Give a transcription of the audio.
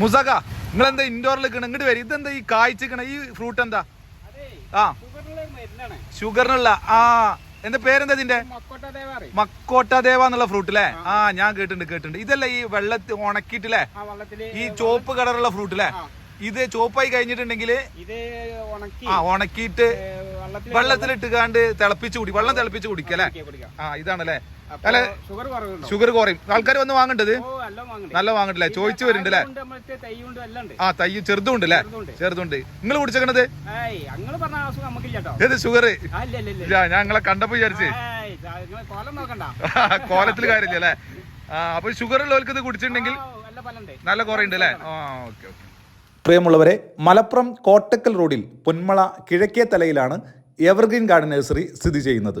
മുസക നിങ്ങൾ എന്താ ഇൻഡോറിൽ നിൽക്കണം ഇങ്ങോട്ട് വരും. ഇതെന്താ ഈ കായ്ച്ചിക്കണ ഈ ഫ്രൂട്ട് എന്താ? ആ. ഷുഗറിനുള്ള ആ. എന്താ പേരെന്താ ഇതിന്റെ? മക്കോട്ട ദേവ എന്നുള്ള ഫ്രൂട്ട് അല്ലേ ആ. ഞാൻ കേട്ടിട്ടുണ്ട് കേട്ടിട്ടുണ്ട്. ഇതല്ല ഈ വെള്ളത്തിൽ ഉണക്കിയിട്ടില്ലേ വള്ളത്തിൽ ഈ ചോപ്പ് കളറുള്ള ഫ്രൂട്ട് അല്ലേ ഇത് ചോപ്പായി കഴിഞ്ഞിട്ടുണ്ടെങ്കിൽ ആ ഉണക്കിയിട്ട് വെള്ളത്തിലിട്ട് കാണ്ട് തിളപ്പിച്ച് കുടി. വെള്ളം തിളപ്പിച്ച് കുടിക്കല്ലേ? കുടിക്കാം, കുടിക്കാം. ആ ഇതാണല്ലേ? അല്ലെ ഷുഗർ കുറയും. ആൾക്കാർ വന്ന് വാങ്ങണ്ടത്? വാങ്ങണ്ടേ നല്ല വാങ്ങണ്ടല്ലേ? ചോദിച്ചു വരുന്നുണ്ട് അല്ലേ തൈ ആ തയ്യ് ചെറുതുണ്ട്. അല്ലേ ചെറുതുണ്ട്. നിങ്ങൾ കുടിച്ചേക്കണത്? ഏത് ഷുഗർ ഞങ്ങളെ കണ്ടപ്പോ വിചാരിച്ച്. കോലത്തിൽ കാര്യമില്ല അല്ലേ? ആ അപ്പൊ ഷുഗർ ഉള്ളവർക്ക് ഇത് കുടിച്ചിട്ടുണ്ടെങ്കിൽ നല്ല കുറയുണ്ട് അല്ലേ? ആ ഓക്കെ ഓക്കെ. പ്രിയമുള്ളവരെ മലപ്പുറം കോട്ടക്കൽ റോഡിൽ പൊന്മള കിഴക്കേ തലയിലാണ് എവർഗ്രീൻ ഗാർഡൻ നഴ്സറി സ്ഥിതി ചെയ്യുന്നത്.